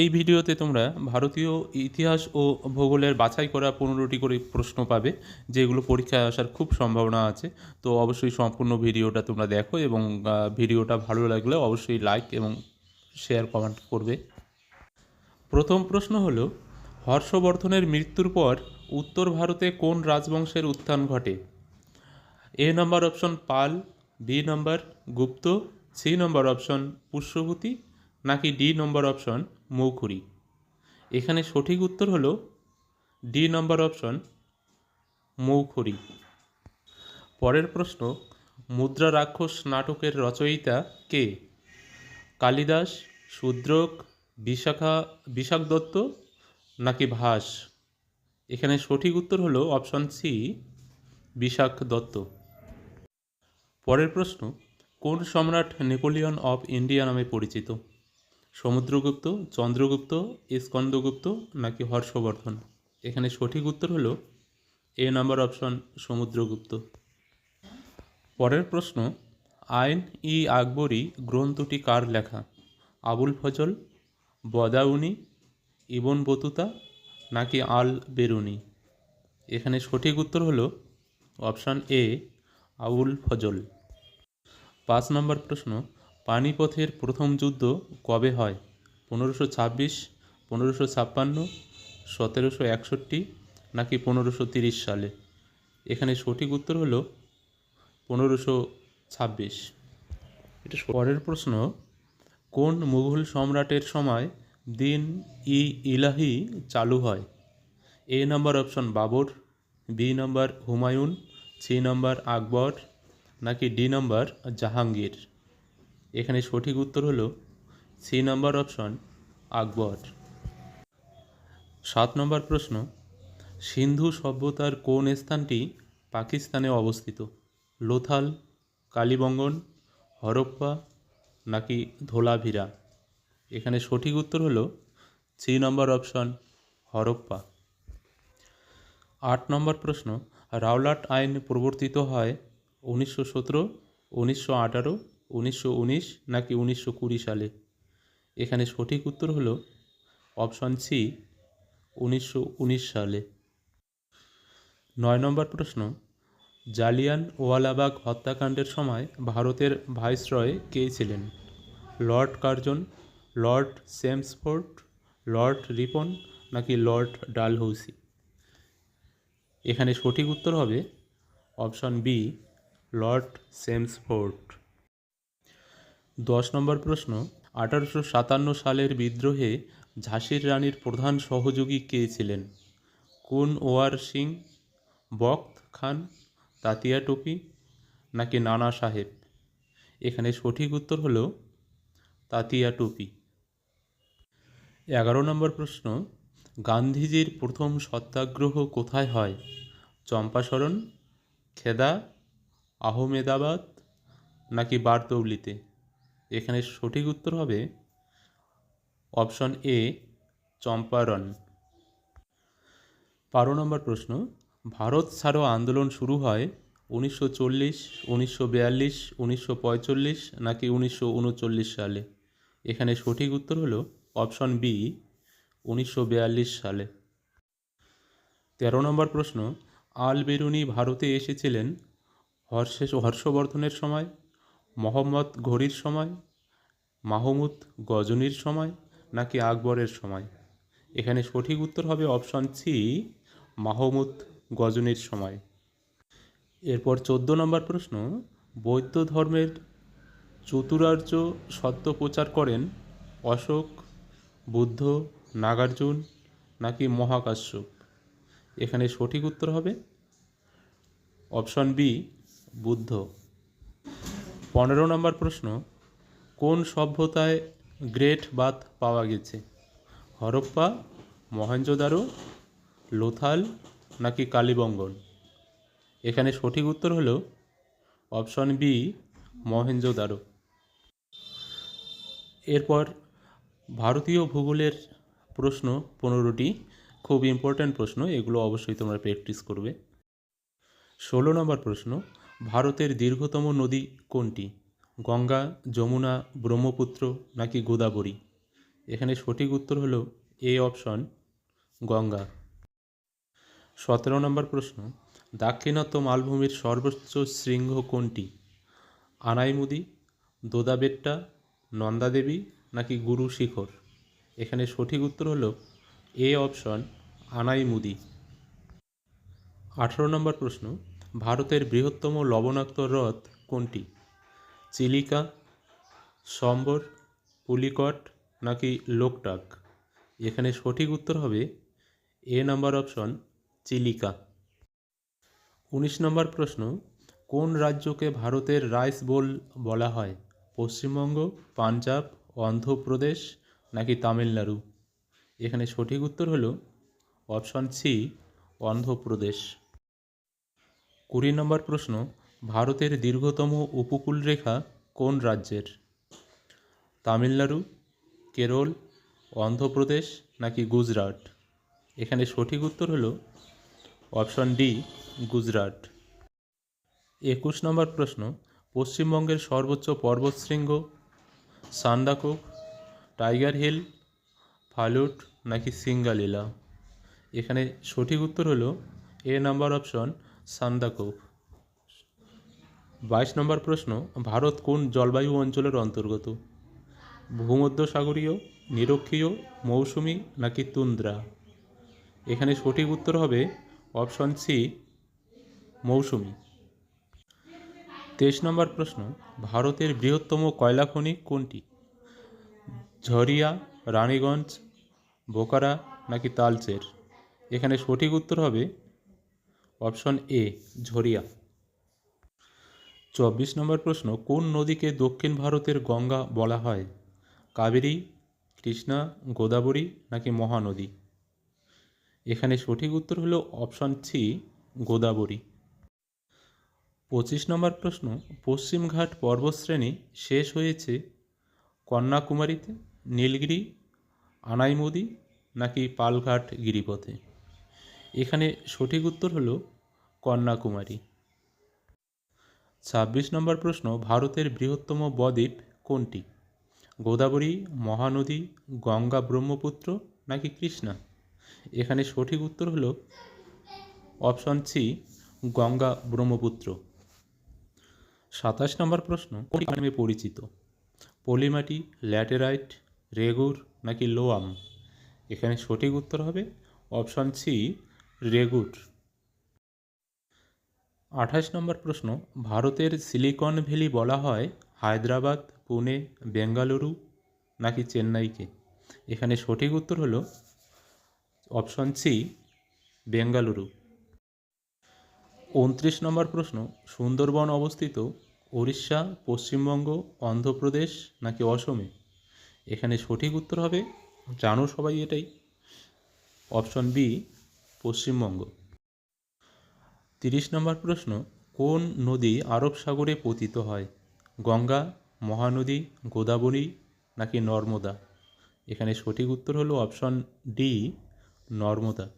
এই ভিডিওতে তোমরা ভারতীয় ইতিহাস ও ভূগোলের বাছাই করা পনেরোটি করে প্রশ্ন পাবে, যেগুলো পরীক্ষায় আসার খুব সম্ভাবনা আছে। তো অবশ্যই সম্পূর্ণ ভিডিওটা তোমরা দেখো এবং ভিডিওটা ভালো লাগলে অবশ্যই লাইক এবং শেয়ার কমেন্ট করবে। প্রথম প্রশ্ন হলো, হর্ষবর্ধনের মৃত্যুর পর উত্তর ভারতে কোন রাজবংশের উত্থান ঘটে? A number option Pal, B number Gupta, C number option Pushyabhuti, নাকি ডি নম্বর অপশন মৌখুরি। এখানে সঠিক উত্তর হলো ডি নম্বর অপশন মৌখুরি। পরের প্রশ্ন, মুদ্রা রাক্ষস নাটকের রচয়িতা কে? কালিদাস, শূদ্রক, বিশাখা, বিশাখ দত্ত নাকি ভাস? এখানে সঠিক উত্তর হলো অপশন সি, বিশাখ দত্ত। পরের প্রশ্ন, কোন সম্রাট নেপোলিয়ন অফ ইন্ডিয়া নামে পরিচিত? সমুদ্রগুপ্ত, চন্দ্রগুপ্ত স্কন্দগুপ্ত নাকি হর্ষবর্ধন? এখানে সঠিক উত্তর হলো এ নাম্বার অপশন সমুদ্রগুপ্ত। পরের প্রশ্ন, আইন ই আকবরী গ্রন্থটি কার লেখা? আবুল ফজল, বদাউনি, ইবন বতুতা নাকি আল বেরুনি? এখানে সঠিক উত্তর হলো অপশান এ, আবুল ফজল। পাঁচ নম্বর প্রশ্ন পানিপথের প্রথম যুদ্ধ কবে হয়? পনেরোশো ছাব্বিশ পনেরোশো ছাপ্পান্ন সতেরোশো একষট্টি নাকি পনেরোশো তিরিশ সালে? এখানে সঠিক উত্তর হলো পনেরোশো ছাব্বিশ। এটা পরের প্রশ্ন কোন মুঘল সম্রাটের সময় দিন ই ইলাহি চালু হয়? A number option Babur B number Humayun C number Akbar নাকি ডি নম্বর জাহাঙ্গীর? এখানে সঠিক উত্তর হলো সি নম্বর অপশন আকবর। সাত নম্বর প্রশ্ন, সিন্ধু সভ্যতার কোন স্থানটি পাকিস্তানে অবস্থিত? লোথাল, কালীবঙ্গন, হরপ্পা নাকি ধোলাভিরা? এখানে সঠিক উত্তর হলো সি নম্বর অপশন হরপ্পা। আট নম্বর প্রশ্ন, রাওলাট আইন প্রবর্তিত হয় উনিশশো সতেরো, উনিশশো আঠারো উনিশশো উনিশ নাকি উনিশশো কুড়ি সালে? এখানে সঠিক উত্তর হলো অপশন সি, উনিশশো উনিশ সালে। নয় নম্বর প্রশ্ন, জালিয়ান ওয়ালাবাগ হত্যাকাণ্ডের সময় ভারতের ভাইসরয় কে ছিলেন? Lord Curzon, Lord Chelmsford, Lord Ripon নাকি লর্ড ডালহৌসি? এখানে সঠিক উত্তর হবে অপশন বি, লর্ড সেমসফোর্ড। দশ নম্বর প্রশ্ন, আঠারোশো সাতান্ন সালের বিদ্রোহে ঝাঁসির রানীর প্রধান সহযোগী কে ছিলেন? কুন ওয়ার সিং বখত খান, তাতিয়া টুপি নাকি নানা সাহেব? এখানে সঠিক উত্তর হল তাতিয়া টুপি। এগারো নম্বর প্রশ্ন, গান্ধীজির প্রথম সত্যাগ্রহ কোথায় হয়? চম্পাসরণ খেদা, আহমেদাবাদ নাকি বারদৌলিতে? এখানে সঠিক উত্তর হবে অপশন এ, চম্পারণ। বারো নম্বর প্রশ্ন, ভারত ছাড়ো আন্দোলন শুরু হয় উনিশশো চল্লিশ, উনিশশো বিয়াল্লিশ, উনিশশো পঁয়তাল্লিশ নাকি উনিশশো উনচল্লিশ সালে? এখানে সঠিক উত্তর হলো অপশন বি, উনিশশো বিয়াল্লিশ সালে। তেরো নম্বর প্রশ্ন আল বেরুনি ভারতে এসেছিলেন হর্ষে, হর্ষবর্ধনের সময়? মোহাম্মদ ঘড়ির সময়, মাহমুদ গজনীর সময় নাকি আকবরের সময়? এখানে সঠিক উত্তর হবে অপশন সি, মাহমুদ গজনীর সময়। এরপর চোদ্দ নম্বর প্রশ্ন, বৌদ্ধ ধর্মের চতুরার্য সত্য প্রচার করেন অশোক, বুদ্ধ, নাগার্জুন নাকি মহাকাশ্যপ? এখানে সঠিক উত্তর হবে অপশন বি, বুদ্ধ। পনেরো নম্বর প্রশ্ন, কোন সভ্যতায় গ্রেট বাথ পাওয়া গেছে? হরপ্পা মহেঞ্জোদারো লোথাল নাকি কালীবঙ্গন? এখানে সঠিক উত্তর হলো অপশন বি মহেঞ্জোদারো এরপর ভারতীয় ভূগোলের প্রশ্ন পনেরোটি, খুব ইম্পর্ট্যান্ট প্রশ্ন, এগুলো অবশ্যই তোমরা প্র্যাকটিস করবে। ষোলো নম্বর প্রশ্ন ভারতের দীর্ঘতম নদী কোনটি? গঙ্গা, যমুনা, ব্রহ্মপুত্র নাকি গোদাবরী? এখানে সঠিক উত্তর হলো এ অপশন গঙ্গা। সতেরো নম্বর প্রশ্ন, দাক্ষিণাত্য মালভূমির সর্বোচ্চ শৃঙ্গ কোনটি? আনাইমুদি, দোদাবেট্টা, নন্দাদেবী নাকি গুরু শিখর? এখানে সঠিক উত্তর হলো এ অপশন আনাইমুদি। আঠেরো নম্বর প্রশ্ন ভারতের বৃহত্তম লবণাক্ত হ্রদ কোনটি? চিলিকা, সম্বর, পুলিকট নাকি লোকটাক? এখানে সঠিক উত্তর হবে এ নাম্বার অপশন চিলিকা। উনিশ নম্বর প্রশ্ন, কোন রাজ্যকে ভারতের রাইস বোল বলা হয়? পশ্চিমবঙ্গ, পাঞ্জাব, অন্ধ্রপ্রদেশ নাকি তামিলনাড়ু? এখানে সঠিক উত্তর হলো অপশন সি, অন্ধ্রপ্রদেশ। কুড়ি নম্বর প্রশ্ন, ভারতের দীর্ঘতম উপকূল রেখা কোন রাজ্যের? তামিলনাড়ু, কেরল, অন্ধ্রপ্রদেশ নাকি গুজরাট? এখানে সঠিক উত্তর হলো অপশন ডি, গুজরাট। একুশ নম্বর প্রশ্ন, পশ্চিমবঙ্গের সর্বোচ্চ পর্বতশৃঙ্গ, সান্দাকোক, টাইগার হিল, ফালুট নাকি সিঙ্গালীলা? এখানে সঠিক উত্তর হলো এ নাম্বার অপশন সান্দাকোক বাইশ নম্বর প্রশ্ন, ভারত কোন জলবায়ু অঞ্চলের অন্তর্গত? ভূমধ্যসাগরীয়, নিরক্ষীয়, মৌসুমী নাকি তুন্দ্রা? এখানে সঠিক উত্তর হবে অপশন সি, মৌসুমী। তেইশ নম্বর প্রশ্ন, ভারতের বৃহত্তম কয়লা খনি কোনটি? ঝরিয়া রানীগঞ্জ বোকারা নাকি তালচের? এখানে সঠিক উত্তর হবে অপশন এ, ঝরিয়া। চব্বিশ নম্বর প্রশ্ন, কোন নদীকে দক্ষিণ ভারতের গঙ্গা বলা হয়? কাবেরী, কৃষ্ণা, গোদাবরী নাকি মহানদী? এখানে সঠিক উত্তর হলো অপশন সি, গোদাবরী। পঁচিশ নম্বর প্রশ্ন পশ্চিমঘাট পর্বতশ্রেণী শেষ হয়েছে কন্যাকুমারীতে, নীলগিরি, আনাইমুদি নাকি পালঘাট গিরিপথে? এখানে সঠিক উত্তর হলো কন্যাকুমারী। ছাব্বিশ নম্বর প্রশ্ন, ভারতের বৃহত্তম বদ্বীপ কোনটি? গোদাবরী, মহানদী, গঙ্গা ব্রহ্মপুত্র নাকি কৃষ্ণা? এখানে সঠিক উত্তর হলো অপশন সি, গঙ্গা ব্রহ্মপুত্র। সাতাশ নম্বর প্রশ্ন কোন নামে পরিচিত? পলিমাটি, ল্যাটেরাইট, রেগুর নাকি লোয়াম? এখানে সঠিক উত্তর হবে অপশন সি, রেগুর। আঠাশ নম্বর প্রশ্ন, ভারতের সিলিকন ভ্যালি বলা হয় হায়দ্রাবাদ, পুনে, বেঙ্গালুরু নাকি চেন্নাইকে? এখানে সঠিক উত্তর হলো অপশন সি, বেঙ্গালুরু। উনত্রিশ নম্বর প্রশ্ন, সুন্দরবন অবস্থিত উড়িষ্যা পশ্চিমবঙ্গ, অন্ধ্রপ্রদেশ নাকি অসমে? এখানে সঠিক উত্তর হবে, জানো সবাই এটাই। Option B, Paschimbanga. তিরিশ নম্বর প্রশ্ন, কোন নদী আরব সাগরে পতিত হয়? গঙ্গা, মহানদী, গোদাবরী নাকি নর্মদা? এখানে সঠিক উত্তর হলো অপশন ডি, নর্মদা।